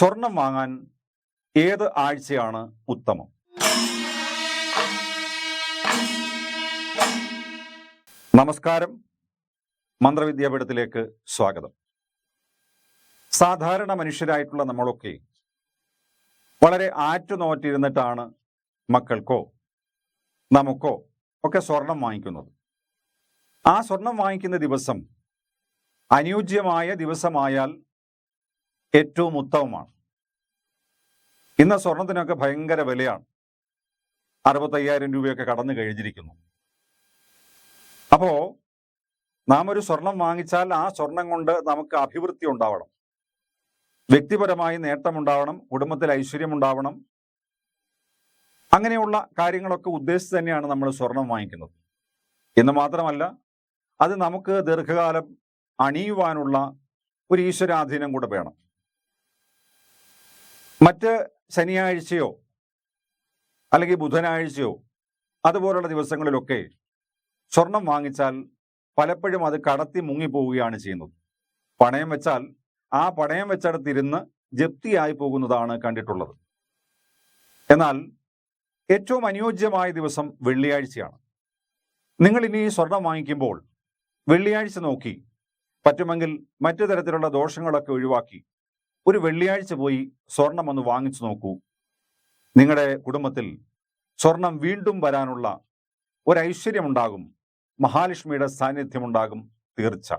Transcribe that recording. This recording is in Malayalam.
സ്വർണം വാങ്ങാൻ ഏത് ആഴ്ചയാണ് ഉത്തമം? നമസ്കാരം. മന്ത്രവിദ്യാപീഠത്തിലേക്ക് സ്വാഗതം. സാധാരണ മനുഷ്യരായിട്ടുള്ള നമ്മളൊക്കെ വളരെ ആറ്റുനോറ്റിരുന്നിട്ടാണ് മക്കൾക്കോ നമുക്കോ ഒക്കെ സ്വർണം വാങ്ങിക്കുന്നത്. ആ സ്വർണം വാങ്ങിക്കുന്ന ദിവസം അനുയോജ്യമായ ദിവസമായാൽ ഏറ്റവും ഉത്തമമാണ്. ഇന്ന് സ്വർണത്തിനൊക്കെ ഭയങ്കര വിലയാണ്. അറുപത്തയ്യായിരം രൂപയൊക്കെ കടന്നു കഴിഞ്ഞിരിക്കുന്നു. അപ്പോ നാം ഒരു സ്വർണം വാങ്ങിച്ചാൽ ആ സ്വർണം കൊണ്ട് നമുക്ക് അഭിവൃദ്ധി ഉണ്ടാവണം. വ്യക്തിപരമായി നേട്ടമുണ്ടാവണം കുടുംബത്തിൽ ഐശ്വര്യം ഉണ്ടാവണം അങ്ങനെയുള്ള കാര്യങ്ങളൊക്കെ ഉദ്ദേശിച്ച് തന്നെയാണ് നമ്മൾ സ്വർണം വാങ്ങിക്കുന്നത്. എന്ന് മാത്രമല്ല അത് നമുക്ക് ദീർഘകാലം അണിയുവാനുള്ള ഒരു ഈശ്വരാധീനം കൂടെ വേണം. മറ്റ് ശനിയാഴ്ചയോ അല്ലെങ്കിൽ ബുധനാഴ്ചയോ അതുപോലുള്ള ദിവസങ്ങളിലൊക്കെ സ്വർണം വാങ്ങിച്ചാൽ പലപ്പോഴും അത് കടത്തി മുങ്ങിപ്പോവുകയാണ് ചെയ്യുന്നത്. പണയം വെച്ചാൽ ആ പണയം വെച്ചടത്തിരുന്ന് ജപ്തിയായി പോകുന്നതാണ് കണ്ടിട്ടുള്ളത്. എന്നാൽ ഏറ്റവും അനുയോജ്യമായ ദിവസം വെള്ളിയാഴ്ചയാണ്. നിങ്ങൾ ഇനി സ്വർണം വാങ്ങിക്കുമ്പോൾ വെള്ളിയാഴ്ച നോക്കി പറ്റുമെങ്കിൽ മറ്റു തരത്തിലുള്ള ദോഷങ്ങളൊക്കെ ഒഴിവാക്കി ഒരു വെള്ളിയാഴ്ച പോയി സ്വർണം ഒന്ന് വാങ്ങിച്ചു നോക്കൂ. നിങ്ങളുടെ കുടുംബത്തിൽ സ്വർണം വീണ്ടും വരാനുള്ള ഒരു ഐശ്വര്യമുണ്ടാകും മഹാലക്ഷ്മിയുടെ സാന്നിധ്യമുണ്ടാകും തീർച്ച